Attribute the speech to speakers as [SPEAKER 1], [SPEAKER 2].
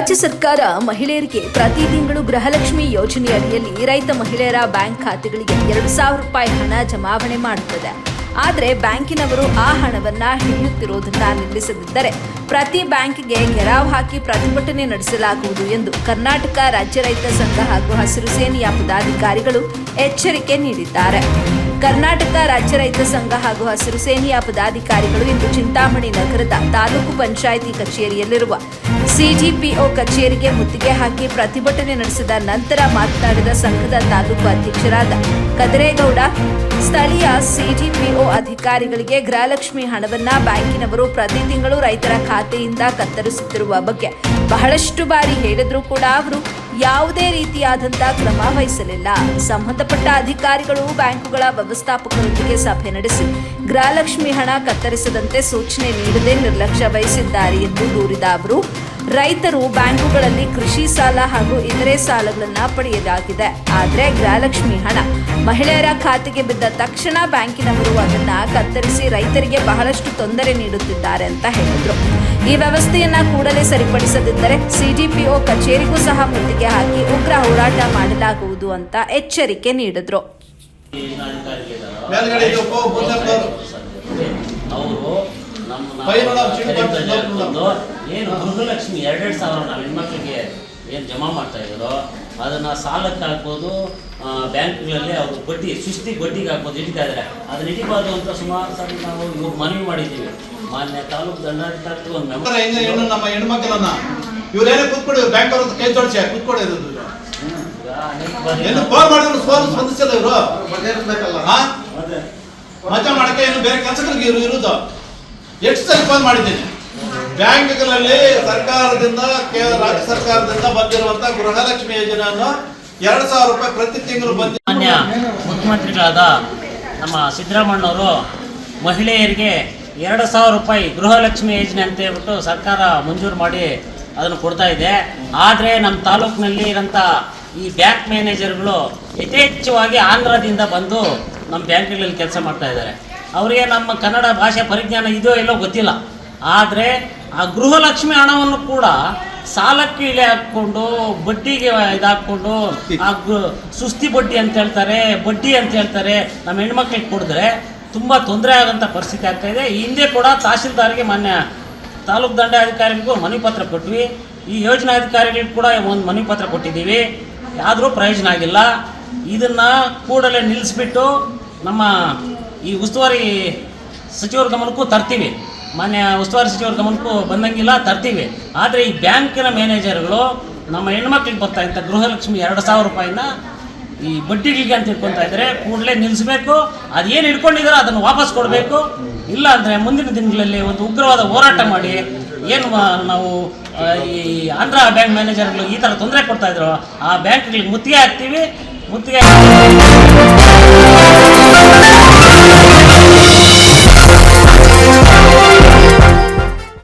[SPEAKER 1] ರಾಜ್ಯ ಸರ್ಕಾರ ಮಹಿಳೆಯರಿಗೆ ಪ್ರತಿ ತಿಂಗಳು ಗೃಹಲಕ್ಷ್ಮಿ ಯೋಜನೆ ಅಡಿಯಲ್ಲಿ ರೈತ ಮಹಿಳೆಯರ ಬ್ಯಾಂಕ್ ಖಾತೆಗಳಿಗೆ ಎರಡು ಸಾವಿರ ರೂಪಾಯಿ ಹಣ ಜಮಾವಣೆ ಮಾಡುತ್ತದೆ. ಆದರೆ ಬ್ಯಾಂಕಿನವರು ಆ ಹಣವನ್ನು ಹಿಡಿಯುತ್ತಿರುವುದನ್ನ ನಿಲ್ಲಿಸದಿದ್ದರೆ ಪ್ರತಿ ಬ್ಯಾಂಕ್ಗೆ ಗೆರಾವ್ ಹಾಕಿ ಪ್ರತಿಭಟನೆ ನಡೆಸಲಾಗುವುದು ಎಂದು ಕರ್ನಾಟಕ ರಾಜ್ಯ ರೈತ ಸಂಘ ಹಾಗೂ ಹಸಿರು ಸೇನೆಯ ಪದಾಧಿಕಾರಿಗಳು ಎಚ್ಚರಿಕೆ ನೀಡಿದ್ದಾರೆ. ಕರ್ನಾಟಕ ರಾಜ್ಯ ರೈತ ಸಂಘ ಹಾಗೂ ಹಸಿರು ಸೇನೆಯ ಪದಾಧಿಕಾರಿಗಳು ಇಂದು ಚಿಂತಾಮಣಿ ನಗರದ ತಾಲೂಕು ಪಂಚಾಯಿತಿ ಕಚೇರಿಯಲ್ಲಿರುವ ಸಿಜಿಪಿಒ ಕಚೇರಿಗೆ ಮುತ್ತಿಗೆ ಹಾಕಿ ಪ್ರತಿಭಟನೆ ನಡೆಸಿದ ನಂತರ ಮಾತನಾಡಿದ ಸಂಘದ ತಾಲೂಕು ಅಧ್ಯಕ್ಷರಾದ ಕದರೇಗೌಡ, ಸ್ಥಳೀಯ ಸಿಜಿಪಿಒ ಅಧಿಕಾರಿಗಳಿಗೆ ಗೃಹಲಕ್ಷ್ಮಿ ಹಣವನ್ನ ಬ್ಯಾಂಕಿನವರು ಪ್ರತಿ ತಿಂಗಳು ರೈತರ ಖಾತೆಯಿಂದ ಕತ್ತರಿಸುತ್ತಿರುವ ಬಗ್ಗೆ ಬಹಳಷ್ಟು ಬಾರಿ ಹೇಳಿದ್ರೂ ಕೂಡ ಅವರು ಯಾವುದೇ ರೀತಿಯಾದಂತಹ ಕ್ರಮ ವಹಿಸಲಿಲ್ಲ. ಸಂಬಂಧಪಟ್ಟ ಅಧಿಕಾರಿಗಳು, ಬ್ಯಾಂಕುಗಳ ವ್ಯವಸ್ಥಾಪಕರೊಂದಿಗೆ ಸಭೆ ನಡೆಸಿ ಗೃಹಲಕ್ಷ್ಮಿ ಹಣ ಕತ್ತರಿಸದಂತೆ ಸೂಚನೆ ನೀಡದೆ ನಿರ್ಲಕ್ಷ್ಯ ವಹಿಸಿದ್ದಾರೆ ಎಂದು ದೂರಿದ ಅವರು. ರೈತರು ಬ್ಯಾಂಕುಗಳಲ್ಲಿ ಕೃಷಿ ಸಾಲ ಹಾಗೂ ಇತರೆ ಸಾಲಗಳನ್ನು ಪಡೆಯಲಾಗಿದೆ. ಆದರೆ ಗೃಹಲಕ್ಷ್ಮಿ ಹಣ ಮಹಿಳೆಯರ ಖಾತೆಗೆ ಬಿದ್ದ ತಕ್ಷಣ ಬ್ಯಾಂಕಿನವರು ಅದನ್ನ ಕತ್ತರಿಸಿ ರೈತರಿಗೆ ಬಹಳಷ್ಟು ತೊಂದರೆ ನೀಡುತ್ತಿದ್ದಾರೆ ಅಂತ ಹೇಳಿದ್ರು. ಈ ವ್ಯವಸ್ಥೆಯನ್ನ ಕೂಡಲೇ ಸರಿಪಡಿಸದಿದ್ದರೆ ಸಿಡಿಪಿಒ ಕಚೇರಿಗೂ ಸಹ ಮುತ್ತಿಗೆ ಹಾಕಿ ಉಗ್ರ ಹೋರಾಟ ಮಾಡಲಾಗುವುದು ಅಂತ ಎಚ್ಚರಿಕೆ ನೀಡಿದ್ರು.
[SPEAKER 2] ಅವರು ಏನು ಗೃಹಲಕ್ಷ್ಮಿ ಎರಡೆರಡು ಸಾವಿರ ನಾವು ಹೆಣ್ಮಕ್ಳಿಗೆ ಏನು ಜಮಾ ಮಾಡ್ತಾ ಇದ್ದಾರೋ ಅದನ್ನು ಸಾಲಕ್ಕೆ ಹಾಕ್ಬೋದು ಬ್ಯಾಂಕ್ಗಳಲ್ಲಿ ಅವರು ಬಡ್ಡಿ ಸುಸ್ತಿ ಬಡ್ಡಿಗೆ ಹಾಕ್ಬೋದು ಹಿಡಿತಾ ಇದ್ದಾರೆ. ಅದನ್ನ ಇಟ್ಟಿಬಾರ್ದು ಅಂತ ಸುಮಾರು ಸಾರಿ ನಾವು ಇವ್ರು ಮನವಿ ಮಾಡಿದ್ದೀವಿ. ಮಾನ್ಯ ತಾಲೂಕು ದಂಡಾಧಿಕಾರಿ ಒಂದು
[SPEAKER 3] ಮೆಂಬರ್ ನಮ್ಮ ಹೆಣ್ಮಕ್ಳನ್ನ ಇವ್ರೇನೇ ಕೂತ್ಕೊಡಿ ಬ್ಯಾಂಕ್ ಅವ್ರ ಕೈ ತೋರಿಸಿ ಕೂತ್ಕೊಡಿ ಏನು ಫೋನ್ ಮಾಡಿದ್ರು ಫೋನ್ ಸ್ಪಂದಿಸಲ್ಲ ಇವರು. ಮಜಾ ಮಾಡಕ್ಕೆ ಏನು ಬೇರೆ ಕೆಲಸಗಳಿಗೆ ಇವರು ಇರುದು. ಎಷ್ಟು ಸಲ ಫೋನ್ ಮಾಡಿದ್ದೀನಿ? ಬ್ಯಾಂಕ್ಗಳಲ್ಲಿ ಸರ್ಕಾರದಿಂದ ರಾಜ್ಯ ಸರ್ಕಾರದಿಂದ ಬಂದಿರುವಂತ ಗೃಹಲಕ್ಷ್ಮಿ ಯೋಜನೆಯನ್ನು ಎರಡು ಸಾವಿರ ರೂಪಾಯಿ ಪ್ರತಿ ತಿಂಗಳು ಬಂದ
[SPEAKER 2] ಮುಖ್ಯಮಂತ್ರಿಗಳಾದ ನಮ್ಮ ಸಿದ್ದರಾಮಣ್ಣವರು ಮಹಿಳೆಯರಿಗೆ ಎರಡು ಸಾವಿರ ರೂಪಾಯಿ ಗೃಹಲಕ್ಷ್ಮಿ ಯೋಜನೆ ಅಂತ ಹೇಳ್ಬಿಟ್ಟು ಸರ್ಕಾರ ಮಂಜೂರು ಮಾಡಿ ಅದನ್ನು ಕೊಡ್ತಾ ಇದೆ. ಆದರೆ ನಮ್ಮ ತಾಲೂಕಿನಲ್ಲಿ ಇರೋಂಥ ಈ ಬ್ಯಾಂಕ್ ಮ್ಯಾನೇಜರ್ಗಳು ಯಥೇಚ್ಛವಾಗಿ ಆಂಧ್ರದಿಂದ ಬಂದು ನಮ್ಮ ಬ್ಯಾಂಕ್ಗಳಲ್ಲಿ ಕೆಲಸ ಮಾಡ್ತಾ ಇದ್ದಾರೆ. ಅವರಿಗೆ ನಮ್ಮ ಕನ್ನಡ ಭಾಷೆ ಪರಿಜ್ಞಾನ ಇದೋ ಎಲ್ಲೋ ಗೊತ್ತಿಲ್ಲ. ಆದರೆ ಆ ಗೃಹಲಕ್ಷ್ಮಿ ಹಣವನ್ನು ಕೂಡ ಸಾಲಕ್ಕೆ ಇಳೆ ಹಾಕ್ಕೊಂಡು, ಬಡ್ಡಿಗೆ ಇದಾಕೊಂಡು ಆ ಸುಸ್ತಿ ಬಡ್ಡಿ ಅಂತ ಹೇಳ್ತಾರೆ, ಬಡ್ಡಿ ಅಂತ ಹೇಳ್ತಾರೆ, ನಮ್ಮ ಹೆಣ್ಮಕ್ಳಿಗೆ ಕೊಡಿದ್ರೆ ತುಂಬ ತೊಂದರೆ ಆಗೋಂಥ ಪರಿಸ್ಥಿತಿ ಆಗ್ತಾ ಇದೆ. ಹಿಂದೆ ಕೂಡ ತಹಸೀಲ್ದಾರ್ಗೆ ಮಾನ್ಯ ತಾಲೂಕು ದಂಡಾಧಿಕಾರಿಗಳಿಗೂ ಮನವಿ ಪತ್ರ ಕೊಟ್ವಿ. ಈ ಯೋಜನಾಧಿಕಾರಿಗಳಿಗೂ ಕೂಡ ಒಂದು ಮನವಿ ಪತ್ರ ಕೊಟ್ಟಿದ್ದೀವಿ. ಆದರೂ ಪ್ರಯೋಜನ ಆಗಿಲ್ಲ. ಇದನ್ನು ಕೂಡಲೇ ನಿಲ್ಲಿಸ್ಬಿಟ್ಟು ನಮ್ಮ ಈ ಉಸ್ತುವಾರಿ ಸಚಿವರ ಗಮನಕ್ಕೂ ತರ್ತೀವಿ. ಮಾನ್ಯ ಉಸ್ತುವಾರಿ ಸಚಿವರ ಗಮನಕ್ಕೂ ಬಂದಂಗಿಲ್ಲ, ತರ್ತೀವಿ. ಆದರೆ ಈ ಬ್ಯಾಂಕಿನ ಮ್ಯಾನೇಜರ್ಗಳು ನಮ್ಮ ಹೆಣ್ಮಕ್ಳಿಗೆ ಬರ್ತಾ ಇಂಥ ಗೃಹಲಕ್ಷ್ಮಿ ಎರಡು ಸಾವಿರ ರೂಪಾಯಿನ ಈ ಬಡ್ಡಿಗಳಿಗೆ ಅಂತ ಇಟ್ಕೊತಾ ಇದ್ದಾರೆ ಕೂಡಲೇ ನಿಲ್ಲಿಸಬೇಕು ಏನು ಇಟ್ಕೊಂಡಿದಾರೋ ಅದನ್ನು ವಾಪಸ್ ಕೊಡಬೇಕು. ಇಲ್ಲ ಅಂದರೆ ಮುಂದಿನ ದಿನಗಳಲ್ಲಿ ಒಂದು ಉಗ್ರವಾದ ಹೋರಾಟ ಮಾಡಿ ಏನು ನಾವು ಈ ಆಂಧ್ರ ಬ್ಯಾಂಕ್ ಮ್ಯಾನೇಜರ್ಗಳು ಈ ಥರ ತೊಂದರೆ ಕೊಡ್ತಾ ಇದ್ರು, ಆ ಬ್ಯಾಂಕ್ಗಳಿಗೆ ಮುತ್ತಿಗೆ ಹಾಕ್ತೀವಿ. ಮುತ್ತಿಗೆ